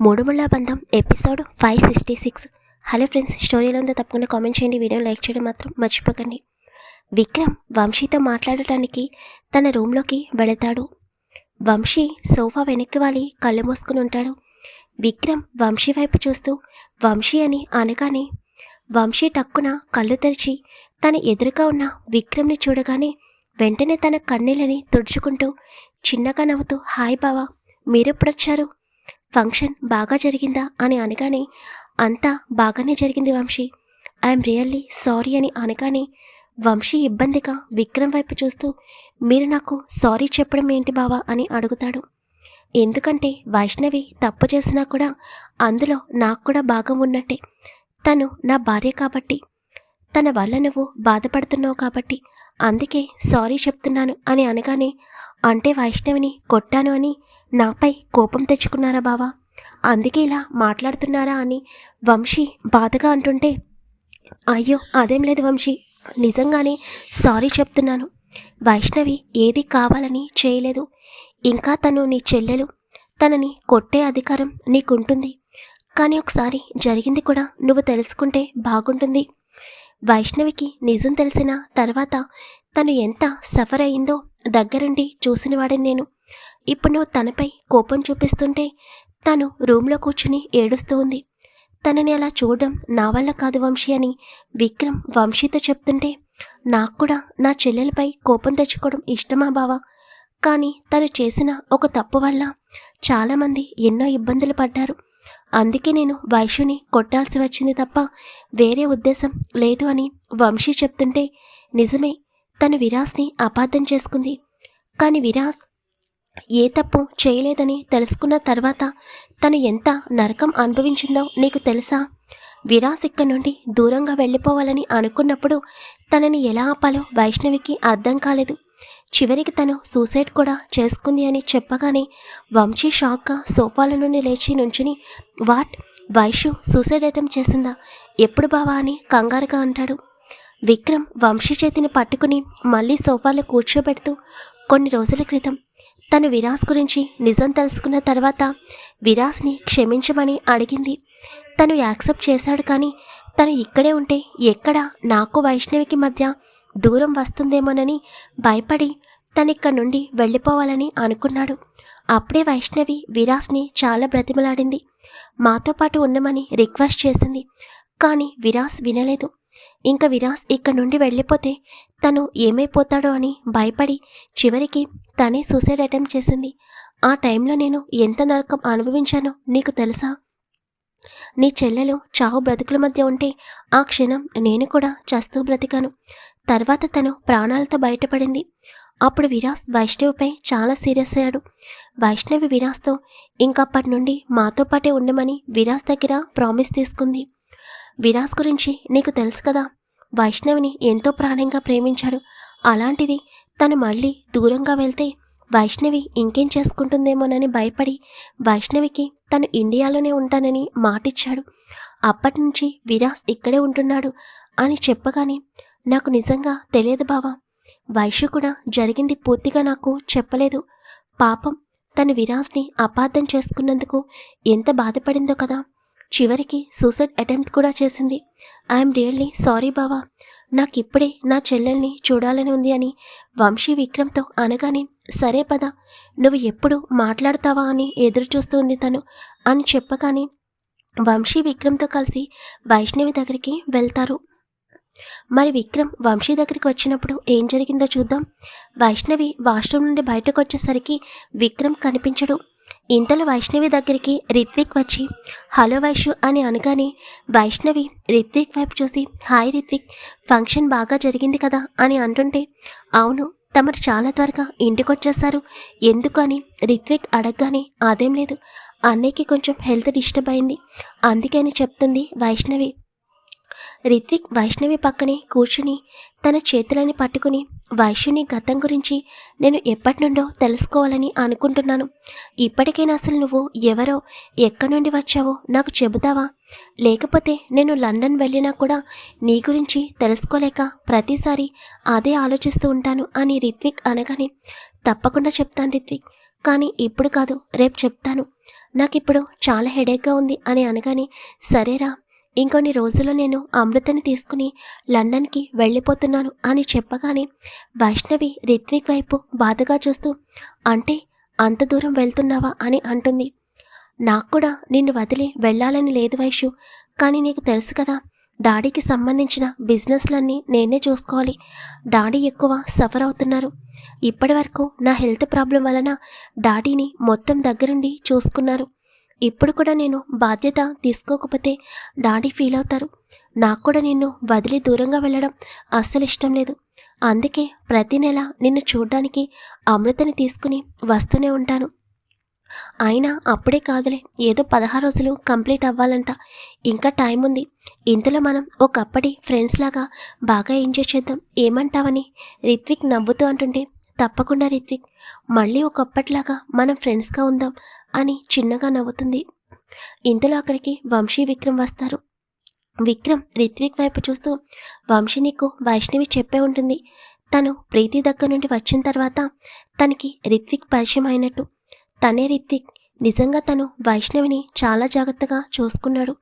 Moodumulla Bandham episode five sixty six. Hello friends స్టోరీలో ఉందో తప్పకుండా కామెంట్ చేయండి. వీడియో లైక్ చేయడం మాత్రం మర్చిపోకండి. విక్రమ్ వంశీతో మాట్లాడటానికి తన రూమ్లోకి వెళతాడు. వంశీ సోఫా వెనక్కి వాలి కళ్ళు మూసుకుని ఉంటాడు. విక్రమ్ వంశీ వైపు చూస్తూ వంశీ అని అనగానే వంశీ టక్కున కళ్ళు తెరిచి తన ఎదురుగా ఉన్న విక్రమ్ని చూడగానే వెంటనే తన కన్నీళ్ళని తుడుచుకుంటూ చిన్నగా నవ్వుతూ హాయ్ బావా మీరెప్పుడొచ్చారు? ఫంక్షన్ బాగా జరిగిందా అని అనగానే అంతా బాగానే జరిగింది వంశీ. ఐఎమ్ రియల్లీ సారీ అని అనగానే వంశీ ఇబ్బందిగా విక్రమ్ వైపు చూస్తూ మీరు నాకు సారీ చెప్పడం ఏంటి బావా అని అడుగుతాడు. ఎందుకంటే వైష్ణవి తప్పు చేసినా కూడా అందులో నాకు కూడా భాగం ఉన్నట్టే. తను నా భార్య కాబట్టి తన వల్ల నువ్వు బాధపడుతున్నావు కాబట్టి అందుకే సారీ చెప్తున్నాను అని అనగానే అంటే వైష్ణవిని కొట్టాను అని నాపై కోపం తెచ్చుకున్నారా బావా? అందుకే ఇలా మాట్లాడుతున్నారా అని వంశీ బాధగా అంటుంటే అయ్యో అదేం లేదు వంశీ. నిజంగానే సారీ చెప్తున్నాను. వైష్ణవి ఏది కావాలని చేయలేదు. ఇంకా తను నీ చెల్లెలు తనని కొట్టే అధికారం నీకుంటుంది. కానీ ఒకసారి జరిగింది కూడా నువ్వు తెలుసుకుంటే బాగుంటుంది. వైష్ణవికి నిజం తెలిసిన తర్వాత తను ఎంత సఫర్ అయిందో దగ్గరుండి చూసినవాడిని నేను. ఇప్పుడు నువ్వు తనపై కోపం చూపిస్తుంటే తను రూమ్లో కూర్చుని ఏడుస్తూ ఉంది. తనని అలా చూడడం నా వల్ల కాదు వంశీ అని విక్రమ్ వంశీతో చెప్తుంటే నాకు కూడా నా చెల్లెలపై కోపం తెచ్చుకోవడం ఇష్టమా బావా? కానీ తను చేసిన ఒక తప్పు వల్ల చాలామంది ఎన్నో ఇబ్బందులు పడ్డారు. అందుకే నేను వైశ్యుని కొట్టాల్సి వచ్చింది తప్ప వేరే ఉద్దేశం లేదు అని వంశీ చెప్తుంటే నిజమే తను విరాస్ని అపార్థం చేసుకుంది. కానీ విరాస్ ఏ తప్పు చేయలేదని తెలుసుకున్న తర్వాత తను ఎంత నరకం అనుభవించిందో నీకు తెలుసా? విరాస్ ఇక్కడి నుండి దూరంగా వెళ్ళిపోవాలని అనుకున్నప్పుడు తనని ఎలా ఆపాలో వైష్ణవికి అర్థం కాలేదు. చివరికి తను సూసైడ్ కూడా చేసుకుంది అని చెప్పగానే వంశీ షాక్గా సోఫాల నుండి లేచి నుంచుని వాట్? వైషు సూసైడ్ అటెంప్ట్ చేసిందా? ఎప్పుడు బావా అని కంగారుగా అంటాడు. విక్రమ్ వంశీ చేతిని పట్టుకుని మళ్ళీ సోఫాలో కూర్చోబెడుతూ కొన్ని రోజుల క్రితం తను విరాస్ గురించి నిజం తెలుసుకున్న తర్వాత విరాస్ని క్షమించమని అడిగింది. తను యాక్సెప్ట్ చేశాడు కానీ తను ఇక్కడే ఉంటే ఎక్కడ నాకు వైష్ణవికి మధ్య దూరం వస్తుందేమోనని భయపడి తనిక్కడి నుండి వెళ్ళిపోవాలని అనుకున్నాడు. అప్పుడే వైష్ణవి విరాస్ని చాలా బ్రతిమలాడింది. మాతో పాటు ఉండమని రిక్వెస్ట్ చేసింది. కానీ విరాస్ వినలేదు. ఇంకా విరాస్ ఇక్కడ నుండి వెళ్ళిపోతే తను ఏమైపోతాడో అని భయపడి చివరికి తనే సూసైడ్ అటెంప్ట్ చేసింది. ఆ టైంలో నేను ఎంత నరకం అనుభవించానో నీకు తెలుసా? నీ చెల్లెలు చావు బ్రతుకుల మధ్య ఉంటే ఆ క్షణం నేను కూడా చస్తూ బ్రతికాను. తర్వాత తను ప్రాణాలతో బయటపడింది. అప్పుడు విరాస్ వైష్ణవిపై చాలా సీరియస్ అయ్యాడు. వైష్ణవి విరాస్తో ఇంకప్పటి నుండి మాతో పాటే ఉండమని విరాస్ దగ్గర ప్రామిస్ తీసుకుంది. విరాస్ గురించి నీకు తెలుసు కదా. వైష్ణవిని ఎంతో ప్రాణంగా ప్రేమించాడు. అలాంటిది తను మళ్ళీ దూరంగా వెళ్తే వైష్ణవి ఇంకేం చేసుకుంటుందేమోనని భయపడి వైష్ణవికి తను ఇండియాలోనే ఉంటానని మాటిచ్చాడు. అప్పటి నుంచి విరాస్ ఇక్కడే ఉంటున్నాడు అని చెప్పగానే నాకు నిజంగా తెలియదు బావా. వైషు కూడా జరిగింది పూర్తిగా నాకు చెప్పలేదు. పాపం తను విరాస్ని అపార్థం చేసుకున్నందుకు ఎంత బాధపడిందో కదా. చివరికి సూసైడ్ అటెంప్ట్ కూడా చేసింది. ఐఎమ్ రియల్లీ సారీ బావా. నాకు ఇప్పుడే నా చెల్లెల్ని చూడాలని ఉంది అని వంశీ విక్రమ్తో అనగానే సరే పద. నువ్వు ఎప్పుడు మాట్లాడతావా అని ఎదురు చూస్తుంది తను అని చెప్పగానే వంశీ విక్రమ్తో కలిసి వైష్ణవి దగ్గరికి వెళ్తారు. మరి విక్రమ్ వంశీ దగ్గరికి వచ్చినప్పుడు ఏం జరిగిందో చూద్దాం. వైష్ణవి వాష్రూమ్ నుండి బయటకు వచ్చేసరికి విక్రమ్ కనిపించడు. ఇంతలో వైష్ణవి దగ్గరికి రిత్విక్ వచ్చి హలో వైషు అని అనగానే వైష్ణవి రిత్విక్ వైపు చూసి హాయ్ రిత్విక్ ఫంక్షన్ బాగా జరిగింది కదా అని అంటుంటే అవును తమరు చాలా త్వరగా ఇంటికి వచ్చేస్తారు ఎందుకు అని రిత్విక్ అడగగానే అదేం లేదు అన్నయ్యకి కొంచెం హెల్త్ డిస్టర్బ్ అయింది. అందుకని చెప్తుంది వైష్ణవి. రిత్విక్ వైష్ణవి పక్కనే కూర్చుని తన చేతులని పట్టుకుని వైష్ణుని గతం గురించి నేను ఎప్పటి నుండో తెలుసుకోవాలని అనుకుంటున్నాను. ఇప్పటికైనా అసలు నువ్వు ఎవరో ఎక్కడి నుండి వచ్చావో నాకు చెబుతావా? లేకపోతే నేను లండన్ వెళ్ళినా కూడా నీ గురించి తెలుసుకోలేక ప్రతిసారి అదే ఆలోచిస్తూ ఉంటాను అని రిత్విక్ అనగానే తప్పకుండా చెప్తాను రిత్విక్. కానీ ఇప్పుడు కాదు రేపు చెప్తాను. నాకు ఇప్పుడు చాలా హెడేక్గా ఉంది అని అనగానే సరేరా ఇంకొన్ని రోజులు నేను అమృతని తీసుకుని లండన్కి వెళ్ళిపోతున్నాను అని చెప్పగానే వైష్ణవి రిత్విక్ వైపు బాధగా చూస్తూ అంటే అంత దూరం వెళ్తున్నావా? అని అంటుంది. నాకు కూడా నిన్ను వదిలి వెళ్ళాలని లేదు వైషు కానీ నీకు తెలుసు కదా డాడీకి సంబంధించిన బిజినెస్లన్నీ నేనే చూసుకోవాలి. డాడీ ఎక్కువ సఫర్ అవుతున్నారు. ఇప్పటి వరకు నా హెల్త్ ప్రాబ్లం వలన డాడీని మొత్తం దగ్గరుండి చూసుకున్నారు. ఇప్పుడు కూడా నేను బాధ్యత తీసుకోకపోతే డాడీ ఫీల్ అవుతారు. నాకు కూడా నిన్ను వదిలి దూరంగా వెళ్ళడం అస్సలు ఇష్టం లేదు. అందుకే ప్రతి నెల నిన్ను చూడ్డానికి అమృతని తీసుకుని వస్తూనే ఉంటాను. అయినా అప్పుడే కాదులే ఏదో పదహారు రోజులు కంప్లీట్ అవ్వాలంట. ఇంకా టైం ఉంది. ఇందులో మనం ఒకప్పటి ఫ్రెండ్స్ లాగా బాగా ఎంజాయ్ చేద్దాం. ఏమంటావని రిత్విక్ నవ్వుతూ అంటుంటే తప్పకుండా రిత్విక్ మళ్ళీ ఒకప్పటిలాగా మనం ఫ్రెండ్స్గా ఉందాం. అని చిన్నగా నవ్వుతుంది. ఇంతలో అక్కడికి వంశీ విక్రమ్ వస్తారు. విక్రమ్ రిత్విక్ వైపు చూస్తూ వంశీ నీకు వైష్ణవి చెప్పే ఉంటుంది. తను ప్రీతి దగ్గర నుండి వచ్చిన తర్వాత తనకి రిత్విక్ పరిచయం అయినట్టు. తనే రిత్విక్ నిజంగా తను వైష్ణవిని చాలా జాగ్రత్తగా చూసుకున్నాడు.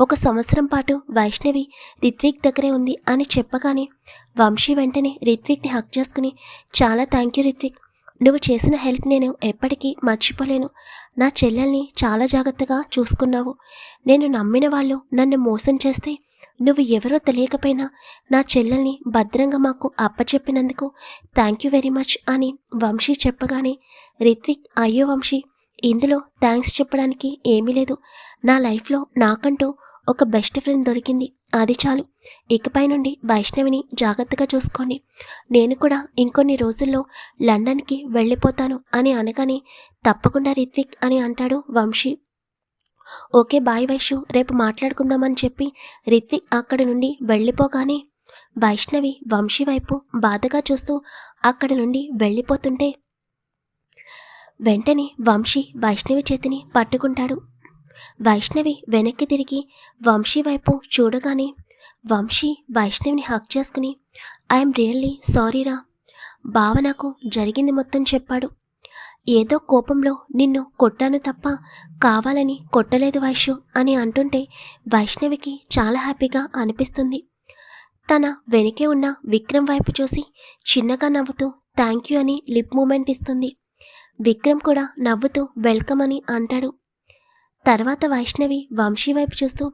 ఒక సంవత్సరం పాటు వైష్ణవి రిత్విక్ దగ్గరే ఉంది అని చెప్పగానే వంశీ వెంటనే రిత్విక్ని హక్ చేసుకుని చాలా థ్యాంక్ యూ రిత్విక్ నువ్వు చేసిన హెల్ప్ నేను ఎప్పటికీ మర్చిపోలేను. నా చెల్లెల్ని చాలా జాగ్రత్తగా చూసుకున్నావు. నేను నమ్మిన వాళ్ళు నన్ను మోసం చేస్తే నువ్వు ఎవరో తెలియకపోయినా నా చెల్లెల్ని భద్రంగా మాకు అప్పచెప్పినందుకు థ్యాంక్ యూ వెరీ మచ్ అని వంశీ చెప్పగానే రిత్విక్ అయ్యో వంశీ ఇందులో థ్యాంక్స్ చెప్పడానికి ఏమీ లేదు. నా లైఫ్లో నాకంటూ ఒక బెస్ట్ ఫ్రెండ్ దొరికింది. అది చాలు. ఇకపై నుండి వైష్ణవిని జాగ్రత్తగా చూసుకోండి. నేను కూడా ఇంకొన్ని రోజుల్లో లండన్కి వెళ్ళిపోతాను అని అనగానే తప్పకుండా రిత్విక్ అని అంటాడు వంశీ. ఓకే బాయ్ వైషు రేపు మాట్లాడుకుందామని చెప్పి రిత్విక్ అక్కడి నుండి వెళ్ళిపోగానే వైష్ణవి వంశీ వైపు బాధగా చూస్తూ అక్కడి నుండి వెళ్ళిపోతుంటే వెంటనే వంశీ వైష్ణవి చేతిని పట్టుకుంటాడు. వైష్ణవి వెనక్కి తిరిగి వంశీ వైపు చూడగానే వంశీ వైష్ణవిని హక్ చేసుకుని ఐఎమ్ రియల్లీ సారీరా బావ నాకు జరిగింది మొత్తం చెప్పాడు. ఏదో కోపంలో నిన్ను కొట్టాను తప్ప కావాలని కొట్టలేదు వైష్ అని అంటుంటే వైష్ణవికి చాలా హ్యాపీగా అనిపిస్తుంది. తన వెనకే ఉన్న విక్రమ్ వైపు చూసి చిన్నగా నవ్వుతూ థ్యాంక్ యూ అని లిప్ మూమెంట్ ఇస్తుంది. విక్రమ్ కూడా నవ్వుతూ వెల్కమ్ అని అంటాడు. తర్వాత వైష్ణవి వంశీ వైపు చూస్తూ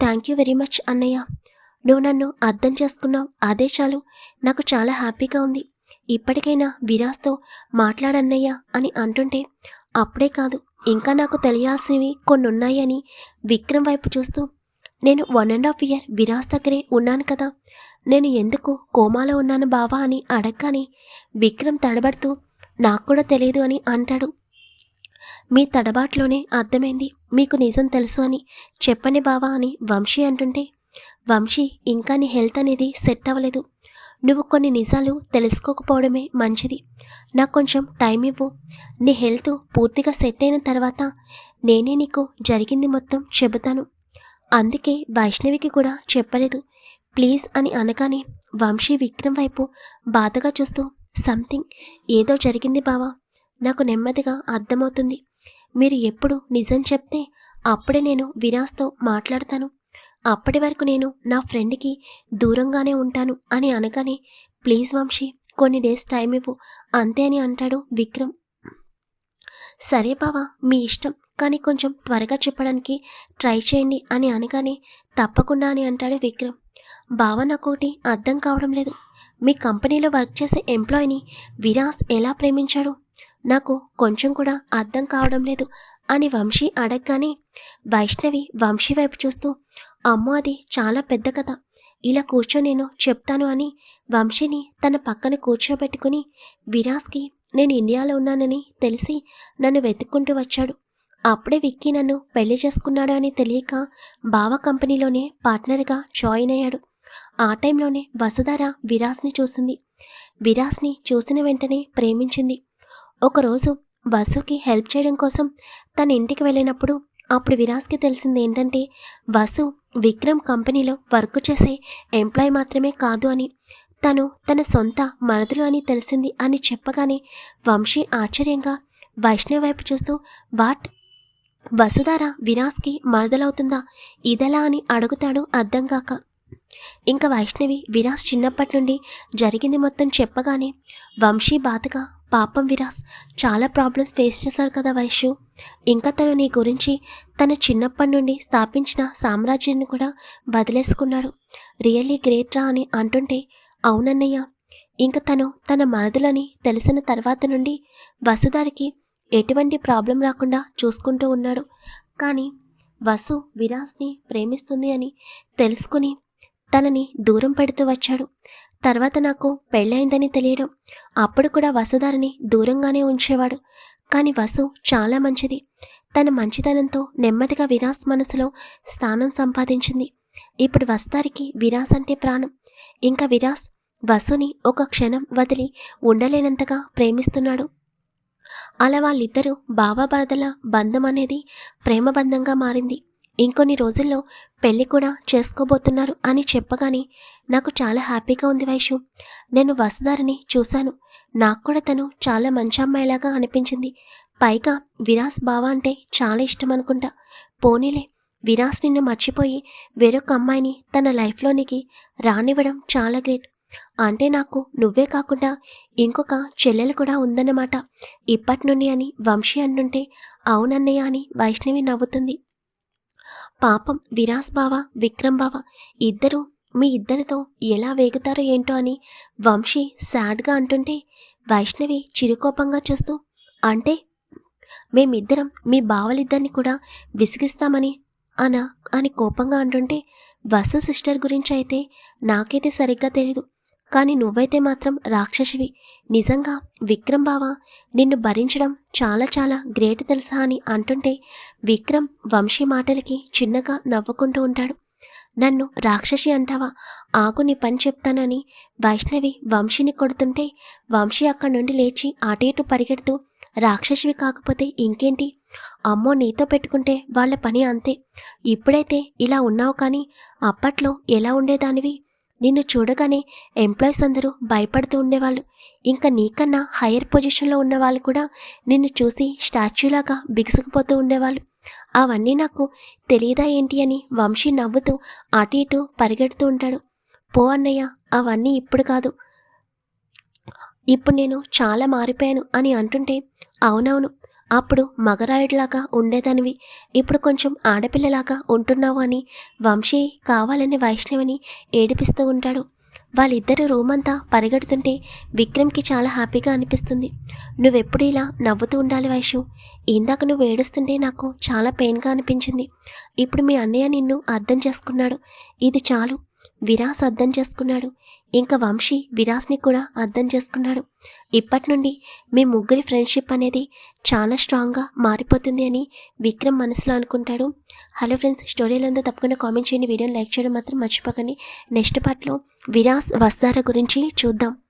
థ్యాంక్ యూ వెరీ మచ్ అన్నయ్య. నువ్వు నన్ను అర్థం చేసుకున్నావు. అదే చాలు. నాకు చాలా హ్యాపీగా ఉంది. ఇప్పటికైనా విరాస్తో మాట్లాడన్నయ్యా అని అంటుంటే అప్పుడే కాదు. ఇంకా నాకు తెలియాల్సినవి కొన్ని ఉన్నాయని విక్రమ్ వైపు చూస్తూ నేను one and half year Viraj దగ్గరే ఉన్నాను కదా. నేను ఎందుకు కోమాలో ఉన్నాను బావా అని అడగగానే విక్రమ్ తడబడుతూ నాకు కూడా తెలియదు అని అంటాడు. మీ తడబాట్లోనే అర్థమైంది. మీకు నిజం తెలుసు అని. చెప్పని బావా అని వంశీ అంటుంటే వంశీ ఇంకా నీ హెల్త్ అనేది సెట్ అవ్వలేదు. నువ్వు కొన్ని నిజాలు తెలుసుకోకపోవడమే మంచిది. నాకు కొంచెం టైం ఇవ్వు. నీ హెల్త్ పూర్తిగా సెట్ అయిన తర్వాత నేనే నీకు జరిగింది మొత్తం చెబుతాను. అందుకే వైష్ణవికి కూడా చెప్పలేదు. ప్లీజ్ అని అనగానే వంశీ విక్రమ్ వైపు బాధగా చూస్తూ సంథింగ్ ఏదో జరిగింది బావా. నాకు నెమ్మదిగా అర్థమవుతుంది. మీరు ఎప్పుడు నిజం చెప్తే అప్పుడే నేను విరాస్తో మాట్లాడతాను. అప్పటి వరకు నేను నా ఫ్రెండ్కి దూరంగానే ఉంటాను అని అనగానే ప్లీజ్ వంశీ కొన్ని డేస్ టైం ఇవ్వు అంతే అని అంటాడు విక్రమ్. సరే బావా మీ ఇష్టం కానీ కొంచెం త్వరగా చెప్పడానికి ట్రై చేయండి అని అనగానే తప్పకుండా అని అంటాడు విక్రమ్. బావ నాకోటి అర్థం కావడం లేదు. మీ కంపెనీలో వర్క్ చేసే ఎంప్లాయీని విరాస్ ఎలా ప్రేమించాడు? నాకు కొంచెం కూడా అర్థం కావడం లేదు అని వంశీ అడగగానే వైష్ణవి వంశీ వైపు చూస్తూ అమ్మో అది చాలా పెద్ద కథ. ఇలా కూర్చో నేను చెప్తాను అని వంశీని తన పక్కన కూర్చోబెట్టుకుని విరాస్కి నేను ఇండియాలో ఉన్నానని తెలిసి నన్ను వెతుక్కుంటూ వచ్చాడు. అప్పుడే విక్కీ నన్ను పెళ్ళి చేసుకున్నాడు అని తెలియక బావ కంపెనీలోనే పార్ట్నర్గా జాయిన్ అయ్యాడు. ఆ టైంలోనే వసుధార విరాస్ని చూసింది. విరాస్ని చూసిన వెంటనే ప్రేమించింది. ఒకరోజు వసుకి హెల్ప్ చేయడం కోసం తన ఇంటికి వెళ్ళినప్పుడు అప్పుడు విరాస్కి తెలిసింది ఏంటంటే వసు విక్రమ్ కంపెనీలో వర్క్ చేసే ఎంప్లాయ్ మాత్రమే కాదు అని. తను తన సొంత మరదలు అని తెలిసింది అని చెప్పగానే వంశీ ఆశ్చర్యంగా వైష్ణవి వైపు చూస్తూ వాట్? వసుధార విరాస్కి మరదలవుతుందా? ఇదెలా అని అడుగుతాడు అర్థం కాక. ఇంకా వైష్ణవి విరాస్ చిన్నప్పటి నుండి జరిగింది మొత్తం చెప్పగానే వంశీ బాధగా పాపం విరాస్ చాలా ప్రాబ్లమ్స్ ఫేస్ చేశారు కదా వైషు. ఇంకా తను నీ గురించి తన చిన్నప్పటి నుండి స్థాపించిన సామ్రాజ్యాన్ని కూడా వదిలేసుకున్నాడు. రియల్లీ గ్రేట్ రా అని అంటుంటే అవునన్నయ్య. ఇంకా తను తన మనదులని తెలిసిన తర్వాత నుండి వసుధారికి ఎటువంటి ప్రాబ్లం రాకుండా చూసుకుంటూ ఉన్నాడు. కానీ వసు విరాస్ని ప్రేమిస్తుంది అని తెలుసుకుని తనని దూరం పెడుతూ వచ్చాడు. తర్వాత నాకు పెళ్ళైందని తెలియడం. అప్పుడు కూడా వసుధారిని దూరంగానే ఉంచేవాడు. కానీ వసు చాలా మంచిది. తన మంచితనంతో నెమ్మదిగా విరాస్ మనసులో స్థానం సంపాదించింది. ఇప్పుడు వస్తారికి విరాస్ అంటే ప్రాణం. ఇంకా విరాస్ వసుని ఒక క్షణం వదిలి ఉండలేనంతగా ప్రేమిస్తున్నాడు. అలా వాళ్ళిద్దరూ బాబాబాదల బంధం అనేది ప్రేమబంధంగా మారింది. ఇంకొన్ని రోజుల్లో పెళ్ళి కూడా చేసుకోబోతున్నారు అని చెప్పగానే నాకు చాలా హ్యాపీగా ఉంది వైషు. నేను వసుధారిని చూశాను. నాకు కూడా తను చాలా మంచి అమ్మాయిలాగా అనిపించింది. పైగా విరాస్ బావ అంటే చాలా ఇష్టం అనుకుంటా. పోనీలే విరాస్ నిన్ను మర్చిపోయి వేరొక అమ్మాయిని తన లైఫ్లోనికి రానివ్వడం చాలా గ్రేట్. అంటే నాకు నువ్వే కాకుండా ఇంకొక చెల్లెలు కూడా ఉందన్నమాట. ఇప్పటి నుండి అని వంశీ అంటుంటే అవునన్నయ్య అని వైష్ణవి నవ్వుతుంది. పాపం విరాస్ బావ విక్రమ్ బావ ఇద్దరు మీ ఇద్దరితో ఎలా వేగుతారో ఏంటో అని వంశీ సాడ్గా అంటుంటే వైష్ణవి చిరుకోపంగా చూస్తూ అంటే మేమిద్దరం మీ బావలిద్దరిని కూడా విసిగిస్తామని అన అని కోపంగా అంటుంటే వసు సిస్టర్ గురించి అయితే నాకైతే సరిగ్గా తెలీదు. కానీ నువ్వైతే మాత్రం రాక్షసివి. నిజంగా విక్రమ్ బావ నిన్ను భరించడం చాలా చాలా గ్రేట్ తెలుసా అని అంటుంటే విక్రమ్ వంశీ మాటలకి చిన్నగా నవ్వుకుంటూ ఉంటాడు. నన్ను రాక్షసి అంటావా? ఆకు నీ పని చెప్తానని వైష్ణవి వంశీని కొడుతుంటే వంశీ అక్కడి నుండి లేచి అటు ఇటు పరిగెడుతూ రాక్షసివి కాకపోతే ఇంకేంటి? అమ్మో నీతో పెట్టుకుంటే వాళ్ళ పని అంతే. ఇప్పుడైతే ఇలా ఉన్నావు కానీ అప్పట్లో ఎలా ఉండేదానివి? నిన్ను చూడగానే ఎంప్లాయీస్ అందరూ భయపడుతూ ఉండేవాళ్ళు. ఇంకా నీకన్నా హయ్యర్ పొజిషన్లో ఉన్న వాళ్ళు కూడా నిన్ను చూసి స్టాచ్యూలాగా బిగుసుకుపోతూ ఉండేవాళ్ళు. అవన్నీ నాకు తెలియదా ఏంటి అని వంశీ నవ్వుతూ అటు ఇటు పరిగెడుతూ ఉంటాడు. పో అన్నయ్య అవన్నీ ఇప్పుడు కాదు. ఇప్పుడు నేను చాలా మారిపోయాను అని అంటుంటే అవునవును అప్పుడు మగరాయుడిలాగా ఉండేదానివి. ఇప్పుడు కొంచెం ఆడపిల్లలాగా ఉంటున్నావు అని వంశీ కావాలని వైష్ణవిని ఏడిపిస్తూ ఉంటాడు. వాళ్ళిద్దరు రూమ్ అంతా పరిగెడుతుంటే విక్రమ్కి చాలా హ్యాపీగా అనిపిస్తుంది. నువ్వెప్పుడు ఇలా నవ్వుతూ ఉండాలి వైషు ఇందాక నువ్వు ఏడుస్తుంటే నాకు చాలా పెయిన్గా అనిపించింది. ఇప్పుడు మీ అన్నయ్య నిన్ను అర్థం చేసుకున్నాడు. ఇది చాలు. విరాస్ అర్థం చేసుకున్నాడు. ఇంకా వంశీ విరాస్ని కూడా అర్థం చేసుకున్నాడు. ఇప్పటి నుండి మీ ముగ్గురి ఫ్రెండ్షిప్ అనేది చాలా స్ట్రాంగ్గా మారిపోతుంది అని విక్రమ్ మనసులో అనుకుంటాడు. హలో ఫ్రెండ్స్ స్టోరీలో ఉందో తప్పకుండా కామెంట్ చేయండి. వీడియోని లైక్ చేయడం మాత్రం మర్చిపోకండి. నెక్స్ట్ పార్ట్లో విరాస్ వస్తారా గురించి చూద్దాం.